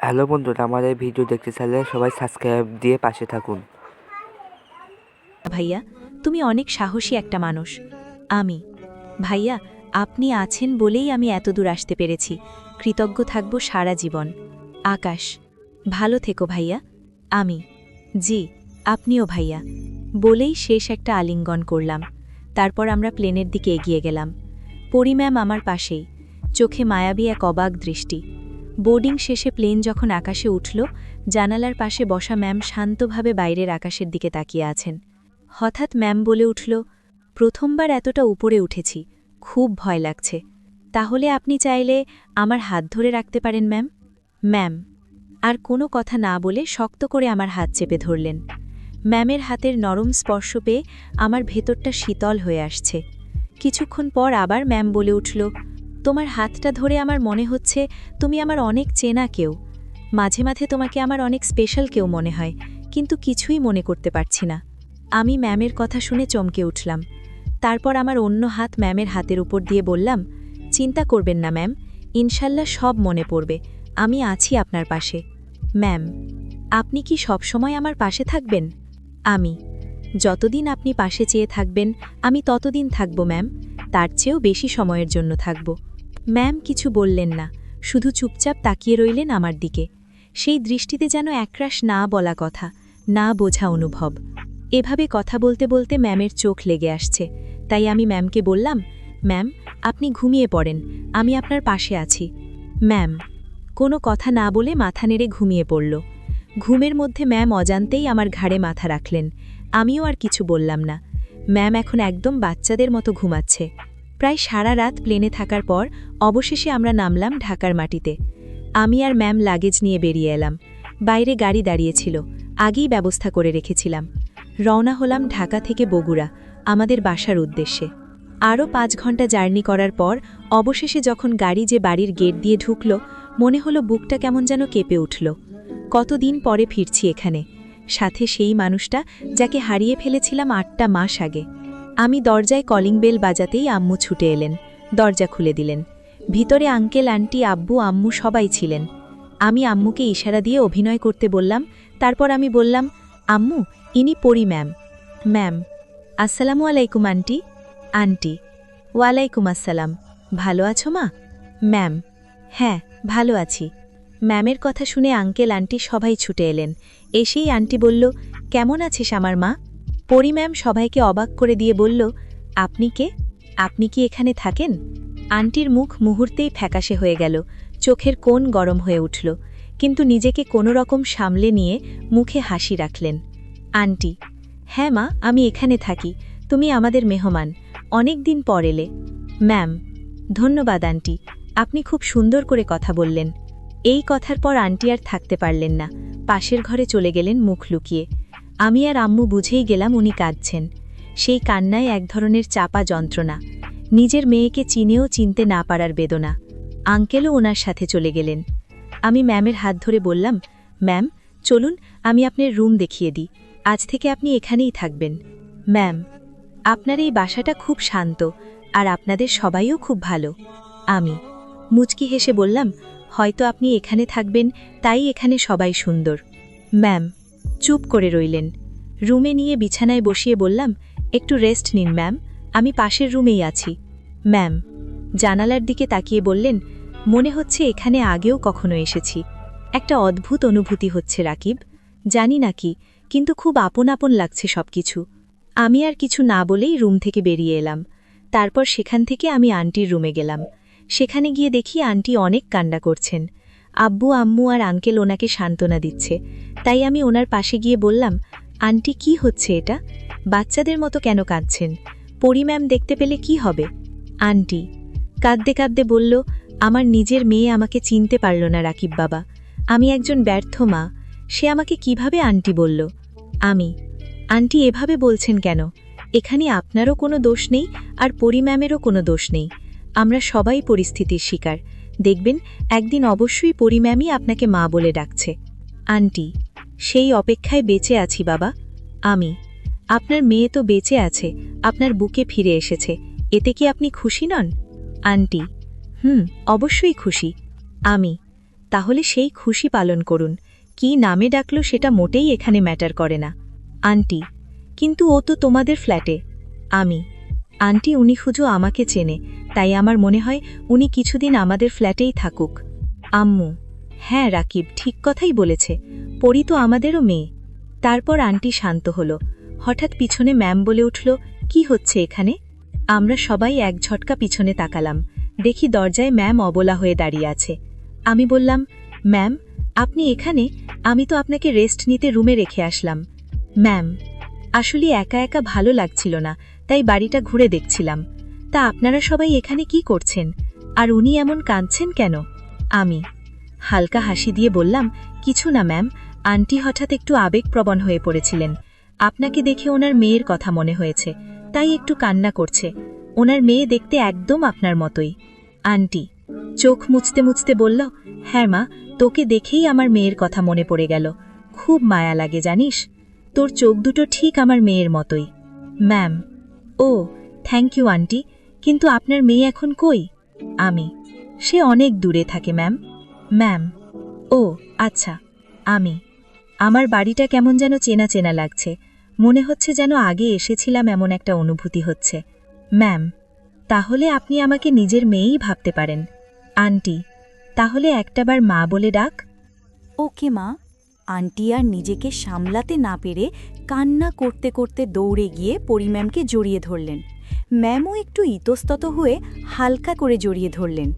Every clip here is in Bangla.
হ্যালো বন্ধুরা আমাদের ভিডিও দেখতে চাইলে সবাই সাবস্ক্রাইব দিয়ে পাশে থাকুন। ভাইয়া, তুমি অনেক সাহসী একটা মানুষ। আমি। ভাইয়া, আপনি আছেন বলেই আমি এত দূর আসতে পেরেছি। কৃতজ্ঞ থাকব সারা জীবন। আকাশ। ভালো থেকো ভাইয়া। আমি। জি, আপনিও ভাইয়া। বলেই শেষ একটা আলিঙ্গন করলাম। তারপর আমরা প্লেনের দিকে এগিয়ে গেলাম। পরি ম্যাম আমার পাশেই। চোখে মায়াবী এক অবাক দৃষ্টি। বোর্ডিং শেষে প্লেন যখন আকাশে উঠল, জানালার পাশে বসা ম্যাম শান্তভাবে বাইরের আকাশের দিকে তাকিয়ে আছেন। হঠাৎ ম্যাম বলে উঠল, প্রথমবার এতটা উপরে উঠেছি, খুব ভয় লাগছে। তাহলে আপনি চাইলে আমার হাত ধরে রাখতে পারেন, ম্যাম? ম্যাম, আর কোনো কথা না বলে শক্ত করে আমার হাত চেপে ধরলেন। ম্যামের হাতের নরম স্পর্শ পেয়ে আমার ভেতরটা শীতল হয়ে আসছে। কিছুক্ষণ পর আবার ম্যাম বলে উঠল তোমার হাতটা ধরে আমার মনে হচ্ছে তুমি আমার অনেক চেনা কেউ। মাঝে মাঝে তোমাকে আমার অনেক স্পেশাল কেউ মনে হয়, কিন্তু কিছুই মনে করতে পারছি না। আমি ম্যামের কথা শুনে চমকে উঠলাম। তারপর আমার অন্য হাত ম্যামের হাতের উপর দিয়ে বললাম, চিন্তা করবেন না ম্যাম, ইনশাল্লাহ সব মনে পড়বে, আমি আছি আপনার পাশে। ম্যাম, আপনি কি সবসময় আমার পাশে থাকবেন? আমি। যতদিন আপনি পাশে চেয়ে থাকবেন, আমি ততদিন থাকব ম্যাম, তার চেয়েও বেশি সময়ের জন্য থাকব। ম্যাম কিছু বললেন না, শুধু চুপচাপ তাকিয়ে রইলেন আমার দিকে। সেই দৃষ্টিতে যেন একরাশ না বলা কথা, না বোঝা অনুভব। এভাবে কথা বলতে বলতে ম্যামের চোখ লেগে আসছে। তাই আমি ম্যামকে বললাম, ম্যাম, আপনি ঘুমিয়ে পড়েন, আমি আপনার পাশে আছি। ম্যাম, কোনো কথা না বলে মাথা নেড়ে ঘুমিয়ে পড়ল। ঘুমের মধ্যে ম্যাম অজান্তেই আমার ঘাড়ে মাথা রাখলেন। আমিও আর কিছু বললাম না। ম্যাম এখন একদম বাচ্চাদের মতো ঘুমাচ্ছে। প্রায় সারা রাত প্লেনে থাকার পর অবশেষে আমরা নামলাম ঢাকার মাটিতে। আমি আর ম্যাম লাগেজ নিয়ে বেরিয়ে এলাম। বাইরে গাড়ি দাঁড়িয়েছিল। আগেই ব্যবস্থা করে রেখেছিলাম। রওনা হলাম ঢাকা থেকে বগুড়া, আমাদের বাসার উদ্দেশ্যে। আরও পাঁচ ঘণ্টা জার্নি করার পর অবশেষে যখন গাড়ি যে বাড়ির গেট দিয়ে ঢুকল, মনে হলো বুকটা কেমন যেন কেঁপে উঠল। কতদিন পরে ফিরছি এখানে। সাথে সেই মানুষটা যাকে হারিয়ে ফেলেছিলাম আটটা মাস আগে। আমি দরজায় কলিং বেল বাজাতেই আম্মু ছুটে এলেন। দরজা খুলে দিলেন। ভিতরে আঙ্কেল, আন্টি, আব্বু, আম্মু সবাই ছিলেন। আমি আম্মুকে ইশারা দিয়ে অভিনয় করতে বললাম। তারপর আমি বললাম, আম্মু, ইনি পরি, ম্যাম। ম্যাম, আসসালামু আলাইকুম, আন্টি। আন্টি, ওয়ালাইকুম আসসালাম। ভালো আছো, মা? ম্যাম। হ্যাঁ ভালো আছি। ম্যামের কথা শুনে আঙ্কেল, আন্টি সবাই ছুটে এলেন। এসেই আন্টি বলল, কেমন আছিস আমার মা? পরি ম্যাম সবাইকে অবাক করে দিয়ে বলল, আপনি কে? আপনি কি এখানে থাকেন? আন্টির মুখ মুহূর্তেই ফ্যাকাশে হয়ে গেল, চোখের কোণ গরম হয়ে উঠল, কিন্তু নিজেকে কোনো রকম সামলে নিয়ে মুখে হাসি রাখলেন। আন্টি হ্যাঁ মা, আমি এখানে থাকি, তুমি আমাদের মেহমান, অনেক দিন পর এলে। ম্যাম, ধন্যবাদ আন্টি, আপনি খুব সুন্দর করে কথা বললেন। এই কথার পর আন্টি আর থাকতে পারলেন না, পাশের ঘরে চলে গেলেন মুখ লুকিয়ে। আমি আর আম্মু বুঝেই গেলাম উনি কাঁদছেন। সেই কান্নায় এক ধরনের চাপা যন্ত্রণা। নিজের মেয়েকে চিনেও চিনতে না পারার বেদনা। আঙ্কেলও ওনার সাথে চলে গেলেন। আমি ম্যামের হাত ধরে বললাম, ম্যাম, চলুন, আমি আপনার রুম দেখিয়ে দিই। আজ থেকে আপনি এখানেই থাকবেন। ম্যাম, আপনার এই বাসাটা খুব শান্ত, আর আপনাদের সবাইও খুব ভালো। আমি মুচকি হেসে বললাম, হয়তো আপনি এখানে থাকবেন, তাই এখানে সবাই সুন্দর। ম্যাম চুপ করে রইলেন। রুমে নিয়ে বিছানায় বসিয়ে বললাম, একটু রেস্ট নিন, ম্যাম। আমি পাশের রুমেই আছি। ম্যাম। জানালার দিকে তাকিয়ে বললেন, মনে হচ্ছে এখানে আগেও কখনো এসেছি। একটা অদ্ভুত অনুভূতি হচ্ছে, রাকিব। জানি না কি, কিন্তু খুব আপন আপন লাগছে সবকিছু। আমি আর কিছু না বলেই রুম থেকে বেরিয়ে এলাম। তারপর সেখান থেকে আমি আন্টির রুমে গেলাম। সেখানে গিয়ে দেখি আন্টি অনেক কান্ডা করছেন। আব্বু, আম্মু আর আঙ্কেল ওনাকে সান্ত্বনা দিচ্ছে। তাই আমি ওনার পাশে গিয়ে বললাম, আন্টি, কি হচ্ছে এটা? বাচ্চাদের মতো কেন কাঁদছেন? পরি ম্যাম দেখতে পেলে কি হবে? আন্টি, কাঁদতে কাঁদতে বলল, আমার নিজের মেয়ে আমাকে চিনতে পারল না রাকিব বাবা। আমি একজন ব্যর্থ মা। সে আমাকে কীভাবে আন্টি বলল? আমি। আন্টি, এভাবে বলছেন কেন? এখানে আপনারও কোনো দোষ নেই আর পরি ম্যামেরও কোনো দোষ নেই। আমরা সবাই পরিস্থিতির শিকার। দেখবেন, একদিন অবশ্যই পরি ম্যামই আপনাকে মা বলে ডাকছে। আন্টি সেই অপেক্ষায় বেঁচে আছি, বাবা। আমি। আপনার মেয়ে তো বেঁচে আছে, আপনার বুকে ফিরে এসেছে। এতে কি আপনি খুশি নন? আন্টি। হুম, অবশ্যই খুশি। আমি। তাহলে সেই খুশি পালন করুন। কি নামে ডাকলো সেটা মোটেই এখানে ম্যাটার করে না। আন্টি। কিন্তু ও তো তোমাদের ফ্ল্যাটে। আমি। আন্টি, উনি খুঁজো আমাকে চেনে। তাই আমার মনে হয় উনি কিছুদিন আমাদের ফ্ল্যাটেই থাকুক। আম্মু। হ্যাঁ রাকিব, ঠিক কথাই বলেছে। পরি তো আমাদেরও মেয়ে। তারপর আন্টি শান্ত হলো। হঠাৎ পিছনে ম্যাম বলে উঠল, কি হচ্ছে এখানে? আমরা সবাই এক ঝটকা পিছনে তাকালাম। দেখি দরজায় ম্যাম অবলা হয়ে দাঁড়িয়ে আছে। আমি বললাম, ম্যাম, আপনি এখানে? আমি তো আপনাকে রেস্ট নিতে রুমে রেখে আসলাম। ম্যাম, আসলে একা একা ভালো লাগছিল না, তাই বাড়িটা ঘুরে দেখছিলাম। তা আপনারা সবাই এখানে কি করছেন? আর উনি এমন কাঁদছেন কেন? আমি হালকা হাসি দিয়ে বললাম, কিছু না, ম্যাম। আন্টি হঠাৎ একটু আবেগপ্রবণ হয়ে পড়েছিলেন। আপনাকে দেখে ওনার মেয়ের কথা মনে হয়েছে, তাই একটু কান্না করছে। ওনার মেয়ে দেখতে একদম আপনার মতোই। আন্টি, চোখ মুছতে মুছতে বলল হ্যাঁ মা, তোকে দেখেই আমার মেয়ের কথা মনে পড়ে গেল। খুব মায়া লাগে, জানিস? তোর চোখ দুটো ঠিক আমার মেয়ের মতোই। ম্যাম, ও, থ্যাংক ইউ, আন্টি। কিন্তু আপনার মেয়ে এখন কই? আমি। সে অনেক দূরে থাকে, ম্যাম। ম্যাম, ও আচ্ছা আমি। আমার বাড়িটা কেমন যেন চেনা চেনা লাগছে। মনে হচ্ছে যেন আগে এসেছিলাম এমন একটা অনুভূতি হচ্ছে। ম্যাম, তাহলে আপনি আমাকে নিজের মেয়েই ভাবতে পারেন। আন্টি, তাহলে একটাবার মা বলে ডাক। ওকে মা। আন্টি আর নিজেকে সামলাতে না পেরে কান্না করতে করতে দৌড়ে গিয়ে পরিম্যামকে জড়িয়ে ধরলেন। ম্যামও একটু ইতস্তত হয়ে হালকা করে জড়িয়ে ধরলেন।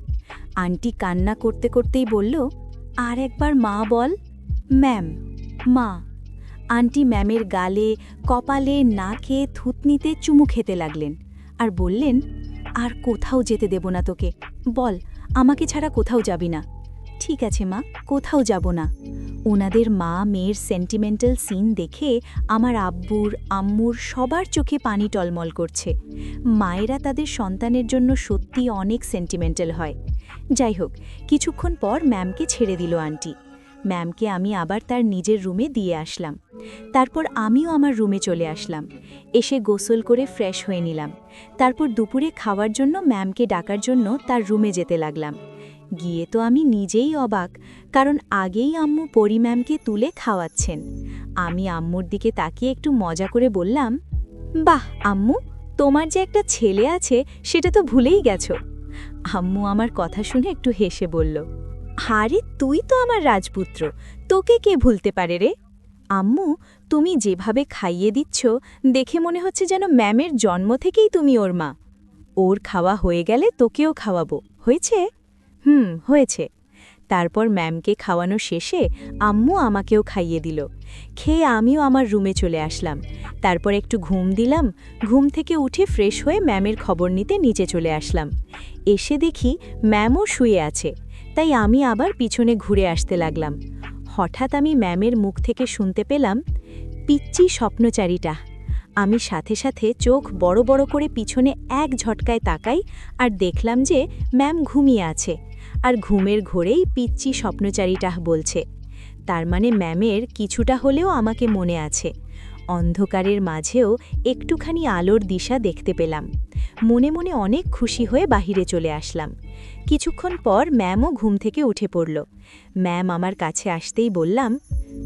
আন্টি কান্না করতে করতেই বলল, আর একবার মা বল। ম্যাম, মা। আন্টি ম্যামের গালে, কপালে, নাকে থুতনিতে চুমু খেতে লাগলেন আর বললেন, আর কোথাও যেতে দেব না তোকে। বল, আমাকে ছাড়া কোথাও যাবি না। ঠিক আছে, মা, কোথাও যাব না। ওনাদের মা মেয়ের সেন্টিমেন্টাল সিন দেখে আমার আব্বুর, আম্মুর সবার চোখে পানি টলমল করছে। মায়েরা তাদের সন্তানের জন্য সত্যি অনেক সেন্টিমেন্টাল হয়। যাই হোক, কিছুক্ষণ পর ম্যামকে ছেড়ে দিল আন্টি। ম্যামকে আমি আবার তার নিজের রুমে দিয়ে আসলাম। তারপর আমিও আমার রুমে চলে আসলাম। এসে গোসল করে ফ্রেশ হয়ে নিলাম। তারপর দুপুরে খাওয়ার জন্য ম্যামকে ডাকার জন্য তার রুমে যেতে লাগলাম। গিয়ে তো আমি নিজেই অবাক, কারণ আগেই আম্মু পরি ম্যামকে তুলে খাওয়াচ্ছেন। আমি আম্মুর দিকে তাকিয়ে একটু মজা করে বললাম, বাহ, আম্মু, তোমার যে একটা ছেলে আছে, সেটা তো ভুলেই গেছো। আম্মু আমার কথা শুনে একটু হেসে বলল হারে তুই তো আমার রাজপুত্র, তোকে কে ভুলতে পারে রে? আম্মু, তুমি যেভাবে খাইয়ে দিচ্ছ, দেখে মনে হচ্ছে যেন ম্যামের জন্ম থেকেই তুমি ওর মা। ওর খাওয়া হয়ে গেলে তোকেও খাওয়াবো, হয়েছে? হুম, হয়েছে। তারপর ম্যামকে খাওয়ানো শেষে আম্মু আমাকেও খাইয়ে দিল। খেয়ে আমিও আমার রুমে চলে আসলাম। তারপর একটু ঘুম দিলাম। ঘুম থেকে উঠে ফ্রেশ হয়ে ম্যামের খবর নিতে নিচে চলে আসলাম। এসে দেখি ম্যামও শুয়ে আছে। তাই আমি আবার পিছনে ঘুরে আসতে লাগলাম। হঠাৎ আমি ম্যামের মুখ থেকে শুনতে পেলাম, পিচ্চি স্বপ্নচারীটা। আমি সাথে সাথে চোখ বড় বড় করে পিছনে এক ঝটকায় তাকাই আর দেখলাম যে ম্যাম ঘুমিয়ে আছে। আর ঘুমের ঘোরেই পিচ্চি স্বপ্নচারীটা বলছে। তার মানে ম্যামের কিছুটা হলেও আমাকে মনে আছে। অন্ধকারের মাঝেও একটুখানি আলোর দিশা দেখতে পেলাম। মনে মনে অনেক খুশি হয়ে বাহিরে চলে আসলাম। কিছুক্ষণ পর ম্যামও ঘুম থেকে উঠে পড়ল। ম্যাম আমার কাছে আসতেই বললাম,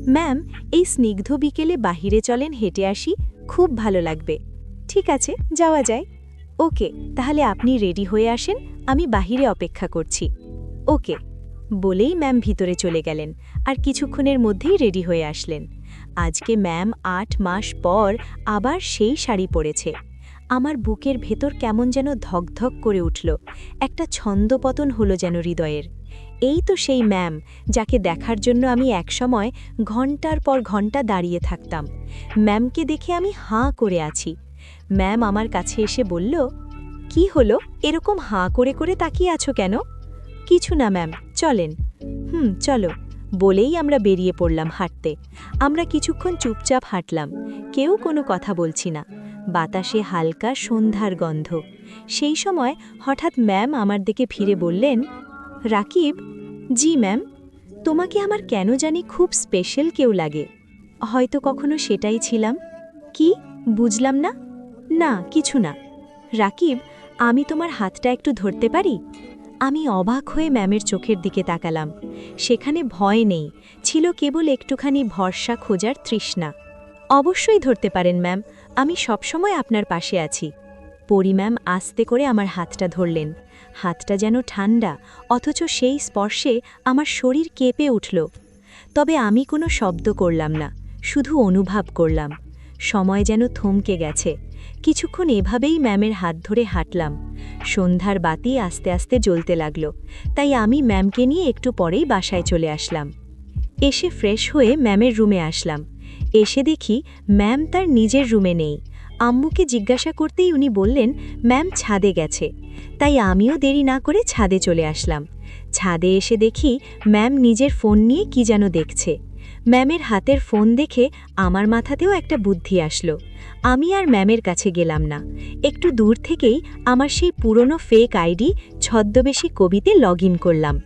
ম্যাম, এই স্নিগ্ধ বিকেলে বাহিরে চলেন, হেঁটে আসি, খুব ভালো লাগবে। ঠিক আছে, যাওয়া যায়। ওকে, তাহলে আপনি রেডি হয়ে আসেন, আমি বাহিরে অপেক্ষা করছি। ওকে, বলেই ম্যাম ভিতরে চলে গেলেন আর কিছুক্ষণের মধ্যেই রেডি হয়ে আসলেন। আজকে ম্যাম আট মাস পর আবার সেই শাড়ি পরেছে। আমার বুকের ভেতর কেমন যেন ধকধক করে উঠল, একটা ছন্দপতন হলো যেন হৃদয়ের। এই তো সেই ম্যাম, যাকে দেখার জন্য আমি একসময় ঘণ্টার পর ঘণ্টা দাঁড়িয়ে থাকতাম। ম্যামকে দেখে আমি হাঁ করে আছি। ম্যাম আমার কাছে এসে বলল, কি হলো? এরকম হাঁ করে করে তাকিয়ে আছো কেন? কিছু না, ম্যাম। চলেন। হুম, চলো। বলেই আমরা বেরিয়ে পড়লাম হাঁটতে। আমরা কিছুক্ষণ চুপচাপ হাঁটলাম। কেউ কোনো কথা বলছি না। বাতাসে হালকা সন্ধ্যার গন্ধ। সেই সময় হঠাৎ ম্যাম আমার দিকে ফিরে বললেন, রাকিব, জি, ম্যাম। তোমাকে আমার কেন জানি খুব স্পেশাল কেউ লাগে। হয়তো কখনো সেটাই ছিলাম। কি? বুঝলাম না? না, কিছু না। রাকিব, আমি তোমার হাতটা একটু ধরতে পারি? আমি অবাক হয়ে ম্যামের চোখের দিকে তাকালাম। সেখানে ভয় নেই, ছিল কেবল একটুখানি ভরসা খোঁজার তৃষ্ণা। অবশ্যই ধরতে পারেন ম্যাম, আমি সবসময় আপনার পাশে আছি। পরি ম্যাম আস্তে করে আমার হাতটা ধরলেন। হাতটা যেন ঠান্ডা, অথচ সেই স্পর্শে আমার শরীর কেঁপে উঠল। তবে আমি কোনো শব্দ করলাম না, শুধু অনুভব করলাম। সময় যেন থমকে গেছে। কিছুক্ষণ এভাবেই ম্যামের হাত ধরে হাঁটলাম। সন্ধ্যার বাতি আস্তে আস্তে জ্বলতে লাগল, তাই আমি ম্যামকে নিয়ে একটু পরেই বাসায় চলে আসলাম। এসে ফ্রেশ হয়ে ম্যামের রুমে আসলাম। এসে দেখি ম্যাম তার নিজের রুমে নেই। আম্মুকে জিজ্ঞাসা করতেই উনি বললেন, ম্যাম ছাদে গেছে। তাই আমিও দেরি না করে ছাদে চলে আসলাম। ছাদে এসে দেখি ম্যাম নিজের ফোন নিয়ে কি যেন দেখছে। ম্যামের হাতের ফোন দেখে আমার মাথাতেও একটা বুদ্ধি আসলো। আমি আর ম্যামের কাছে গেলাম না। একটু দূর থেকেই আমার সেই পুরনো ফেক আইডি ছদ্মবেশী কবিতে লগ করলাম।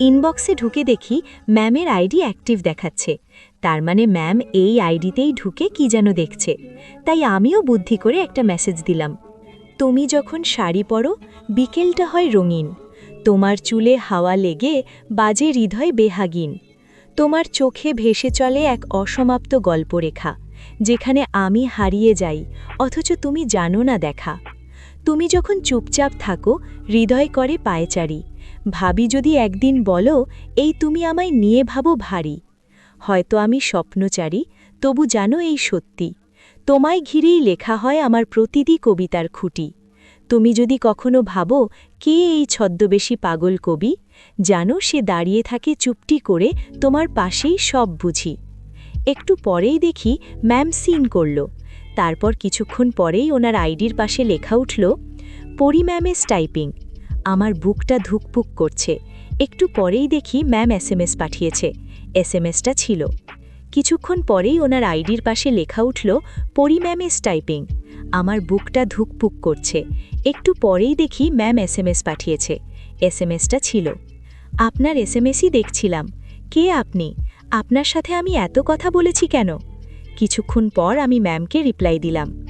ইনবক্সে ঢুকে দেখি ম্যামের আইডি অ্যাক্টিভ দেখাচ্ছে। তার মানে ম্যাম এই আইডিতেই ঢুকে কি যেন দেখছে। তাই আমিও বুদ্ধি করে একটা মেসেজ দিলাম। তুমি যখন শাড়ি পরো, বিকেলটা হয় রঙিন। তোমার চুলে হাওয়া লেগে বাজে হৃদয় বেহাগিন। তোমার চোখে ভেসে চলে এক অসমাপ্ত গল্পরেখা, যেখানে আমি হারিয়ে যাই, অথচ তুমি জানো না দেখা। তুমি যখন চুপচাপ থাকো, হৃদয় করে পায়চারি, ভাবি যদি একদিন বলো, এই তুমি আমায় নিয়ে ভাবো ভারী। হয়তো আমি স্বপ্নচারী, তবু জানো এই সত্যি। তোমায় ঘিরেই লেখা হয় আমার প্রতিটি কবিতার খুঁটি। তুমি যদি কখনো ভাবো, কে এই ছদ্মবেশী পাগল কবি? জানো সে দাঁড়িয়ে থাকে চুপটি করে তোমার পাশেই সব বুঝি। একটু পরেই দেখি ম্যাম সিন করল। তারপর কিছুক্ষণ পরেই ওনার আইডির পাশে লেখা উঠল, পরি ম্যামেস টাইপিং আমার বুকটা ধুকপুক করছে। একটু পরেই দেখি ম্যাম এসএমএস পাঠিয়েছে। এসএমএসটা ছিল। কিছুক্ষণ পরেই ওনার আইডির পাশে লেখা উঠল, পরি ম্যামেস টাইপিং আমার বুকটা ধুকপুক করছে। একটু পরেই দেখি ম্যাম এসএমএস পাঠিয়েছে। এসএমএসটা ছিল। আপনার এসএমএসই দেখছিলাম। কে আপনি? আপনার সাথে আমি এত কথা বলেছি কেন? কিছুক্ষণ পর আমি ম্যামকে রিপ্লাই দিলাম।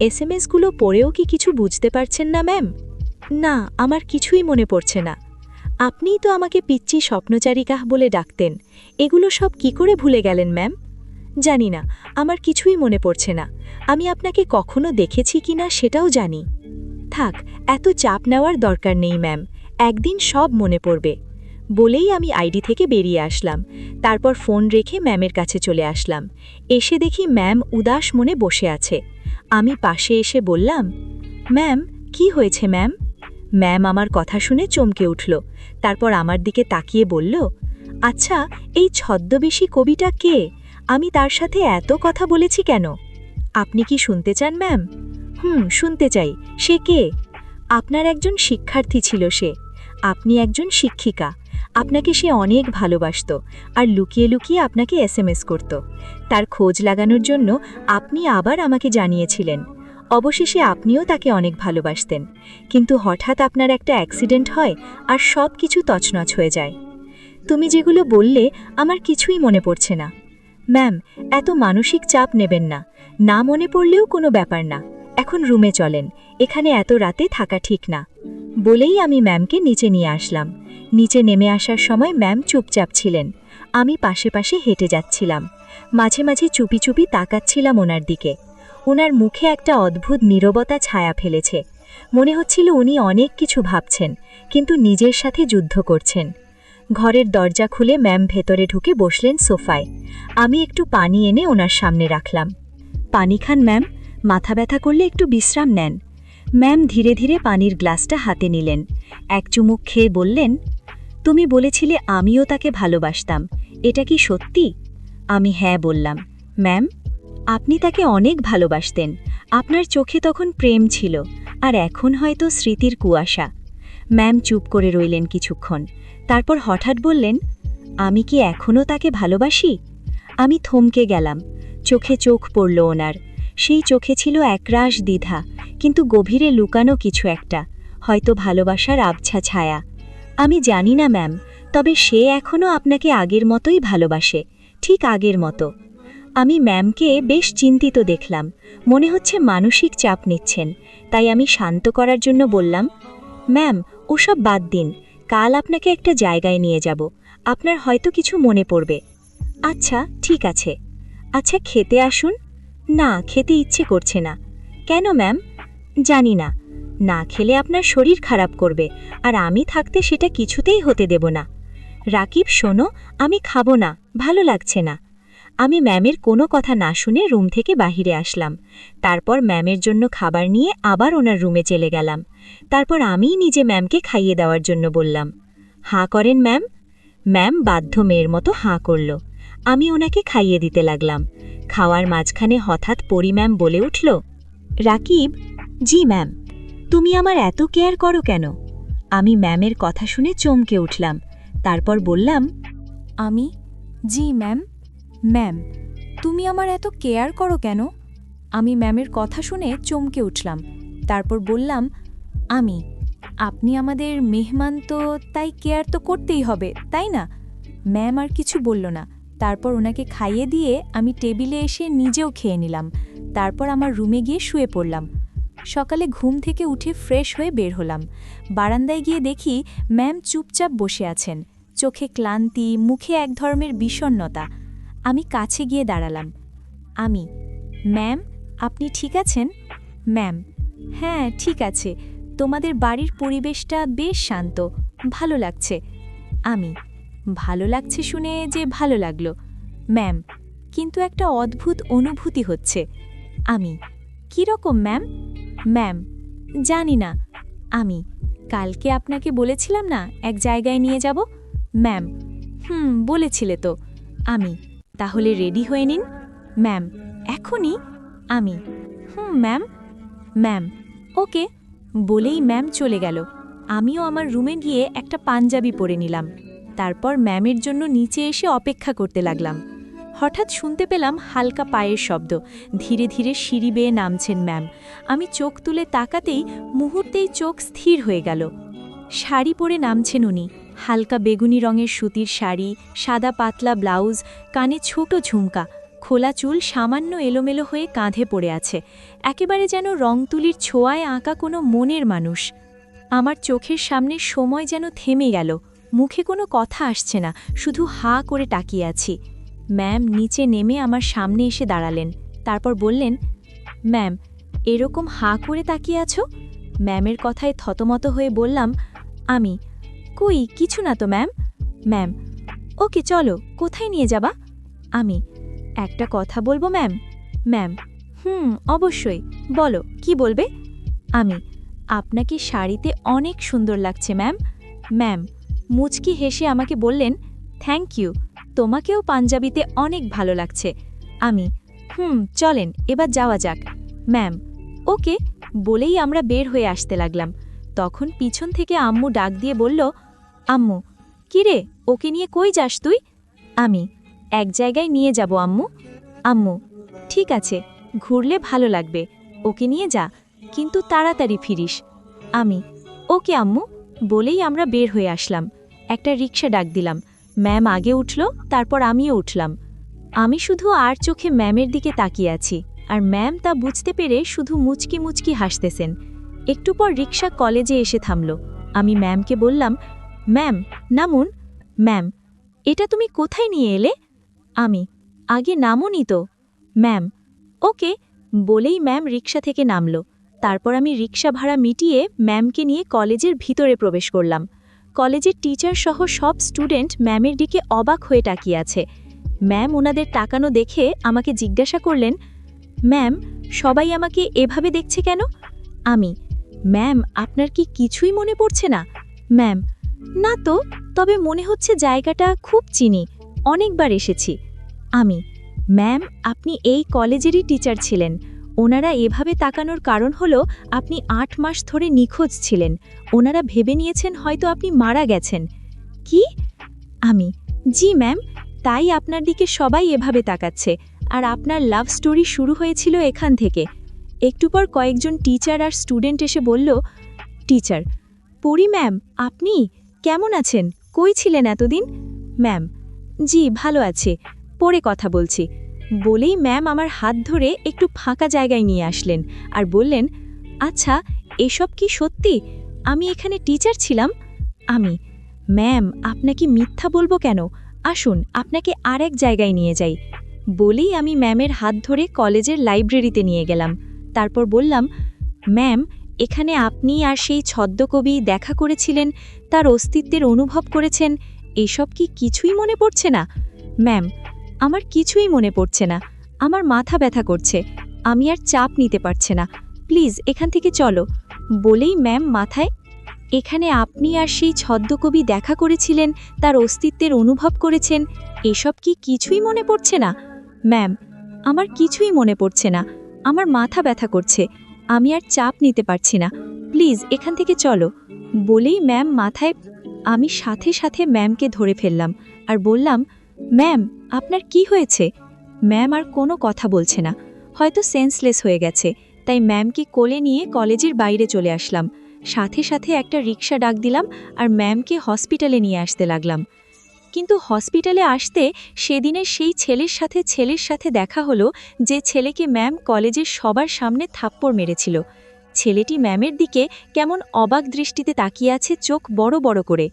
এসএমএসগুলো পড়েও কি কিছু বুঝতে পারছেন না, ম্যাম? না, আমার কিছুই মনে পড়ছে না। আপনিই তো আমাকে পিচ্চি স্বপ্নচারিকাহ বলে ডাকতেন। এগুলো সব কি করে ভুলে গেলেন, ম্যাম? জানি না, আমার কিছুই মনে পড়ছে না। আমি আপনাকে কখনো দেখেছি কি না সেটাও জানি। থাক, এত চাপ নেওয়ার দরকার নেই, ম্যাম। একদিন সব মনে পড়বে। বলেই আমি আইডি থেকে বেরিয়ে আসলাম। তারপর ফোন রেখে ম্যামের কাছে চলে আসলাম। এসে দেখি ম্যাম উদাস মনে বসে আছে। আমি পাশে এসে বললাম, ম্যাম, কি হয়েছে, ম্যাম? ম্যাম আমার কথা শুনে চমকে উঠল। তারপর আমার দিকে তাকিয়ে বলল আচ্ছা এই ছদ্মবেশী কবিটা কে? আমি তার সাথে এত কথা বলেছি কেন? আপনি কি শুনতে চান, ম্যাম? হুম, শুনতে চাই। সে কে? আপনার একজন শিক্ষার্থী ছিল সে। আপনি একজন শিক্ষিকা। আপনাকে সে অনেক ভালোবাসত আর লুকিয়ে লুকিয়ে আপনাকে এসএমএস করত। তার খোঁজ লাগানোর জন্য আপনি আবার আমাকে জানিয়েছিলেন। অবশেষে আপনিও তাকে অনেক ভালোবাসতেন। কিন্তু হঠাৎ আপনার একটা অ্যাক্সিডেন্ট হয় আর সব কিছু তছনছ হয়ে যায়। তুমি যেগুলো বললে আমার কিছুই মনে পড়ছে না। ম্যাম, এত মানসিক চাপ নেবেন না। না মনে পড়লেও কোনো ব্যাপার না। এখন রুমে চলেন। এখানে এত রাতে থাকা ঠিক না। বলেই আমি ম্যামকে নিচে নিয়ে আসলাম। নিচে নেমে আসার সময় ম্যাম চুপচাপ ছিলেন। আমি পাশে পাশে হেঁটে যাচ্ছিলাম। মাঝে মাঝে চুপি চুপি তাকাচ্ছিলাম ওনার দিকে। ওনার মুখে একটা অদ্ভুত নীরবতা ছায়া ফেলেছে। মনে হচ্ছিল উনি অনেক কিছু ভাবছেন, কিন্তু নিজের সাথে যুদ্ধ করছেন। ঘরের দরজা খুলে ম্যাম ভেতরে ঢুকে বসলেন সোফায়। আমি একটু পানি এনে ওনার সামনে রাখলাম। পানি খান, ম্যাম। মাথা ব্যথা করলে একটু বিশ্রাম নেন। ম্যাম ধীরে ধীরে পানির গ্লাসটা হাতে নিলেন। এক চুমুক খেয়ে বললেন, তুমি বলেছিলে আমিও তাকে ভালোবাসতাম। এটা কি সত্যি? আমি হ্যাঁ বললাম, ম্যাম, আপনি তাকে অনেক ভালোবাসতেন। আপনার চোখে তখন প্রেম ছিল, আর এখন হয়তো স্মৃতির কুয়াশা। ম্যাম চুপ করে রইলেন কিছুক্ষণ। তারপর হঠাৎ বললেন, আমি কি এখনও তাকে ভালোবাসি? আমি থমকে গেলাম। চোখে চোখ পড়ল ওনার। সেই চোখে ছিল একরাশ দ্বিধা, কিন্তু গভীরে লুকানো কিছু একটা, হয়তো ভালোবাসার আবছা ছায়া। আমি জানি না, ম্যাম, তবে সে এখনও আপনাকে আগের মতোই ভালোবাসে, ঠিক আগের মতো। আমি ম্যামকে বেশ চিন্তিত দেখলাম। মনে হচ্ছে মানসিক চাপ নিচ্ছেন, তাই আমি শান্ত করার জন্য বললাম, ম্যাম, ওসব বাদ দিন কাল আপনাকে একটা জায়গায় নিয়ে যাব। আপনার হয়তো কিছু মনে পড়বে। আচ্ছা ঠিক আছে। আচ্ছা খেতে আসুন। না, খেতে ইচ্ছে করছে না। কেন, ম্যাম? জানি না। না খেলে আপনার শরীর খারাপ করবে, আর আমি থাকতে সেটা কিছুতেই হতে দেব না। রাকিব, শোনো, আমি খাব না, ভালো লাগছে না। আমি ম্যামের কোনো কথা না শুনে রুম থেকে বাহিরে আসলাম। তারপর ম্যামের জন্য খাবার নিয়ে আবার ওনার রুমে চলে গেলাম। তারপর আমিই নিজে ম্যামকে খাইয়ে দেওয়ার জন্য বললাম, হাঁ করেন ম্যাম। ম্যাম বাধ্য মেয়ের মতো হাঁ করল। আমি ওনাকে খাইয়ে দিতে লাগলাম। খাওয়ার মাঝখানে হঠাৎ পরি ম্যাম বলে উঠল, রাকিব, জি ম্যাম, তুমি আমার এত কেয়ার করো কেন? আমি ম্যামের কথা শুনে চমকে উঠলাম। তারপর বললাম, আমি? জি ম্যাম। ম্যাম, তুমি আমার এত কেয়ার করো কেন? আমি ম্যামের কথা শুনে চমকে উঠলাম। তারপর বললাম আমি, আপনি আমাদের মেহমান তো, তাই কেয়ার তো করতেই হবে, তাই না? ম্যাম আর কিছু বলল না। তারপর ওনাকে খাইয়ে দিয়ে আমি টেবিলে এসে নিজেও খেয়ে নিলাম। তারপর আমার রুমে গিয়ে শুয়ে পড়লাম। সকালে ঘুম থেকে উঠে ফ্রেশ হয়ে বের হলাম। বারান্দায় গিয়ে দেখি ম্যাম চুপচাপ বসে আছেন। চোখে ক্লান্তি, মুখে এক ধরনের বিষণ্ণতা। আমি কাছে গিয়ে দাঁড়ালাম। আমি ম্যাম আপনি ঠিক আছেন? ম্যাম হ্যাঁ ঠিক আছে। তোমাদের বাড়ির পরিবেশটা বেশ শান্ত, ভালো লাগছে। আমি, ভালো লাগছে শুনে যে ভালো লাগল। ম্যাম, কিন্তু একটা অদ্ভুত অনুভূতি হচ্ছে। আমি, কীরকম ম্যাম? ম্যাম, জানি না। আমি, কালকে আপনাকে বলেছিলাম না এক জায়গায় নিয়ে যাব? ম্যাম, হুম, বলেছিলে তো। আমি, তাহলে রেডি হয়ে নিন। ম্যাম, এখনই? আমি, হুম, ম্যাম। Ma'am, okay. বলেই ম্যাম চলে গেল। আমিও আমার রুমে গিয়ে একটা পাঞ্জাবি পরে নিলাম। তারপর ম্যামের জন্য নিচে এসে অপেক্ষা করতে লাগলাম। হঠাৎ শুনতে পেলাম হালকা পায়ের শব্দ। ধীরে ধীরে সিঁড়ি বেয়ে নামছেন ম্যাম। আমি চোখ তুলে তাকাতেই মুহূর্তেই চোখ স্থির হয়ে গেল। শাড়ি পরে নামছেন উনি। হালকা বেগুনি রঙের সুতির শাড়ি, সাদা পাতলা ব্লাউজ, কানে ছোট ঝুমকা। খোলা চুল সামান্য এলোমেলো হয়ে কাঁধে পড়ে আছে। একেবারে যেন রং তুলির ছোঁয়ায় আঁকা কোনো মনের মানুষ। আমার চোখের সামনে সময় যেন থেমে গেল। মুখে কোনো কথা আসছে না, শুধু হা করে তাকিয়ে আছি। ম্যাম নিচে নেমে আমার সামনে এসে দাঁড়ালেন। তারপর বললেন, ম্যাম, এরকম হা করে তাকিয়ে আছো? ম্যামের কথায় থতমত হয়ে বললাম, আমি? কই? কিছু না তো, ম্যাম? ম্যাম, ওকে চলো, কোথায় নিয়ে যাবা? আমি? একটা কথা বলব ম্যাম ম্যাম হুম, অবশ্যই। বলো, কি বলবে? আমি, আপনাকে শাড়িতে অনেক সুন্দর লাগছে ম্যাম ম্যাম মুচকি হেসে আমাকে বললেন থ্যাংক ইউ তোমাকেও পাঞ্জাবিতে অনেক ভালো লাগছে। আমি, হুম, চলেন, এবার যাওয়া যাক। ম্যাম ওকে, বলেই আমরা বের হয়ে আসতে লাগলাম। তখন পিছন থেকে আম্মু ডাক দিয়ে বলল, আম্মু, কিরে, ওকে নিয়ে কই যাস তুই? আমি এক জায়গায় নিয়ে যাব, আম্মু। আম্মু, ঠিক আছে, ঘুরলে ভালো লাগবে। ওকে নিয়ে যা, কিন্তু তাড়াতাড়ি ফিরিস। আমি, ওকে আম্মু, বলেই আমরা বের হয়ে আসলাম। একটা রিক্সা ডাক দিলাম। ম্যাম আগে উঠল, তারপর আমিও উঠলাম। আমি শুধু আর চোখে ম্যামের দিকে তাকিয়ে আছি, আর ম্যাম তা বুঝতে পেরে শুধু মুচকি মুচকি হাসতেছেন। একটু পর রিক্সা কলেজে এসে থামল। আমি ম্যামকে বললাম, ম্যাম, নামুন। ম্যাম, এটা তুমি কোথায় নিয়ে এলে? আমি। আগে নামুনি তো। ম্যাম। ওকে। বলেই ম্যাম রিক্সা থেকে নামল। তারপর আমি রিক্সা ভাড়া মিটিয়ে ম্যামকে নিয়ে কলেজের ভিতরে প্রবেশ করলাম। কলেজের টিচার সহ সব স্টুডেন্ট ম্যামের দিকে অবাক হয়ে তাকিয়ে আছে। ম্যাম ওনাদের তাকানো দেখে আমাকে জিজ্ঞাসা করলেন, ম্যাম, সবাই আমাকে এভাবে দেখছে কেন? আমি, ম্যাম, আপনার কি কিছুই মনে পড়ছে না? ম্যাম, না তো, তবে মনে হচ্ছে জায়গাটা খুব চিনি। অনেকবার এসেছি। আমি। ম্যাম, আপনি এই কলেজেরই টিচার ছিলেন। ওনারা এভাবে তাকানোর কারণ হলো, আপনি আট মাস ধরে নিখোঁজ ছিলেন। ওনারা ভেবে নিয়েছেন হয়তো আপনি মারা গেছেন। কি? আমি। জি, ম্যাম, তাই আপনার দিকে সবাই এভাবে তাকাচ্ছে। আর আপনার লাভ স্টোরি শুরু হয়েছিল এখান থেকে। একটু পর কয়েকজন টিচার আর স্টুডেন্ট এসে বলল, টিচার, পরি ম্যাম, আপনি? কেমন আছেন? কই ছিলেন এতদিন? ম্যাম, জি, ভালো আছে। পরে কথা বলছি। বলেই ম্যাম আমার হাত ধরে একটু ফাঁকা জায়গায় নিয়ে আসলেন আর বললেন আচ্ছা এসব কি সত্যি? আমি এখানে টিচার ছিলাম? আমি। ম্যাম, আপনাকে মিথ্যা বলব কেন? আসুন, আপনাকে আরেক জায়গায় নিয়ে যাই। বলেই আমি ম্যামের হাত ধরে কলেজের লাইব্রেরিতে নিয়ে গেলাম। তারপর বললাম, ম্যাম, এখানে আপনি আর সেই ছদ্মকবি দেখা করেছিলেন, তার অস্তিত্বের অনুভব করেছেন, এসব কি কিছুই মনে পড়ছে না? ম্যাম আমার কিছুই মনে পড়ছে না। আমার মাথা ব্যথা করছে। আমি আর চাপ নিতে পারছে না। প্লিজ, এখান থেকে চলো। বলেই ম্যাম মাথায়, এখানে আপনি আর সেই ছদ্মকবি দেখা করেছিলেন, তার অস্তিত্বের অনুভব করেছেন, এসব কি কিছুই মনে পড়ছে না? ম্যাম, আমার কিছুই মনে পড়ছে না। আমার মাথা ব্যথা করছে। আমি আর চাপ নিতে পারছি না। প্লিজ, এখান থেকে চলো। বলেই ম্যাম মাথায়, আমি সাথে সাথে ম্যামকে ধরে ফেললাম। আর বললাম ম্যাম, আপনার কি হয়েছে? ম্যাম আর কোনো কথা বলছে না। হয়তো সেন্সলেস হয়ে গেছে, তাই ম্যামকে কোলে নিয়ে কলেজের বাইরে চলে আসলাম। সাথে সাথে একটা রিক্সা ডাক দিলাম আর ম্যামকে হসপিটালে নিয়ে আসতে লাগলাম। কিন্তু হসপিটালে আসতে সেদিনের সেই ছেলের সাথে ছেলের সাথে দেখা হলো যে ছেলেকে ম্যাম কলেজের সবার সামনে থাপ্পড় মেরেছিল। ছেলেটি ম্যামের দিকে কেমন অবাক দৃষ্টিতে তাকিয়ে আছে চোখ বড় বড় করে।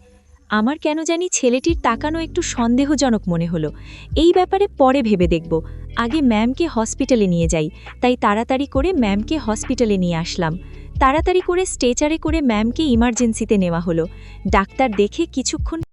আমার কেন জানি ছেলেটির তাকানো একটু সন্দেহজনক মনে হলো। এই ব্যাপারে পরে ভেবে দেখব। আগে ম্যামকে হসপিটালে নিয়ে যাই, তাই তাড়াতাড়ি করে ম্যামকে হসপিটালে নিয়ে আসলাম। তাড়াতাড়ি করে স্টেচারে করে ম্যামকে ইমার্জেন্সিতে নেওয়া হলো। ডাক্তার দেখে কিছুক্ষণ